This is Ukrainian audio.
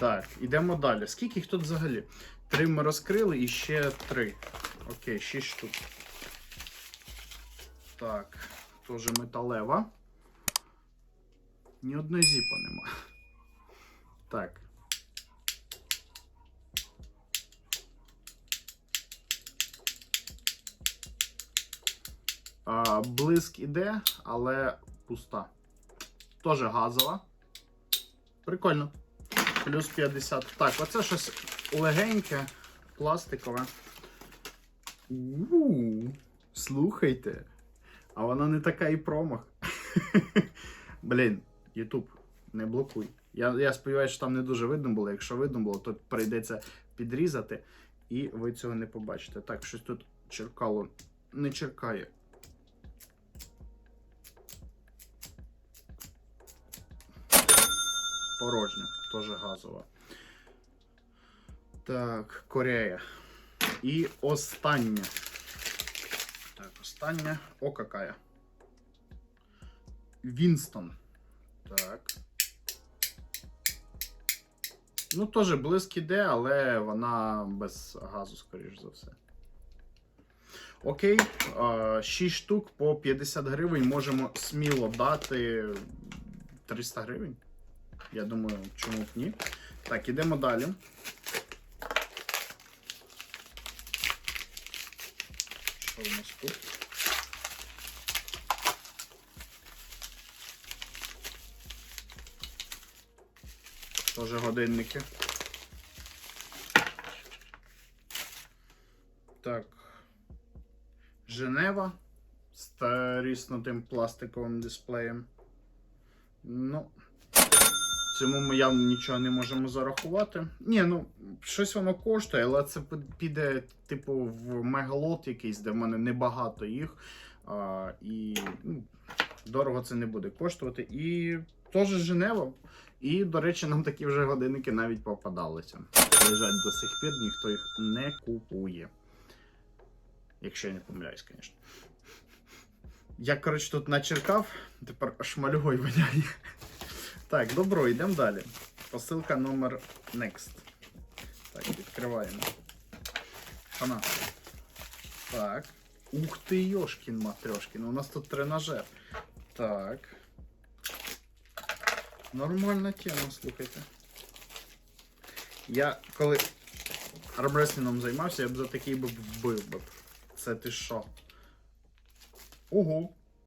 Так, ідемо далі. Скільки їх тут взагалі? Три ми розкрили і ще три. Окей, шість штук. Так, теж металева. Ні одної зіпа нема. Так. А, блиск іде, але пуста. Теж газова. Прикольно. Плюс 50. Так, оце щось легеньке, пластикове. у слухайте. А вона не така і промах. Блін, Ютуб, не блокуй. Я, я сподіваюся, що там не дуже видно було. Якщо видно було, то прийдеться підрізати, і ви цього не побачите. Так, щось тут черкало не черкає. Порожня, теж газова. Так, Корея. І остання. Так, остання. О, какая. Вінстон. Так. Ну, теж блиск іде, але вона без газу, скоріш за все. Окей, 6 штук по 50 гривень можемо сміло дати 300 гривень. Я думаю, чому б ні. Так, ідемо далі. Що у нас тут? Тоже годинники. Так. Женева з таріснутим пластиковим дисплеєм. Ну, цьому ми явно нічого не можемо зарахувати. Ні, ну, щось воно коштує, але це піде, типу, в мегалот якийсь, де в мене небагато їх. А, і ну, дорого це не буде коштувати. І теж Женева. І, до речі, нам такі вже годинники навіть попадалися. Лежать до сих пір, ніхто їх не купує. Якщо я не помиляюсь, звісно. Я, коротше, тут начеркав, тепер шмальгой воняє. Так, добро, йдемо далі. Посилка номер Next. Так, відкриваємо. Хана. Так. Ух ти, Йошкін матрьошкін. У нас тут тренажер. Так. Нормальна тема, слухайте. Я коли армреслінгом займався, я б за такий би вбив би. Це ти що? Ого.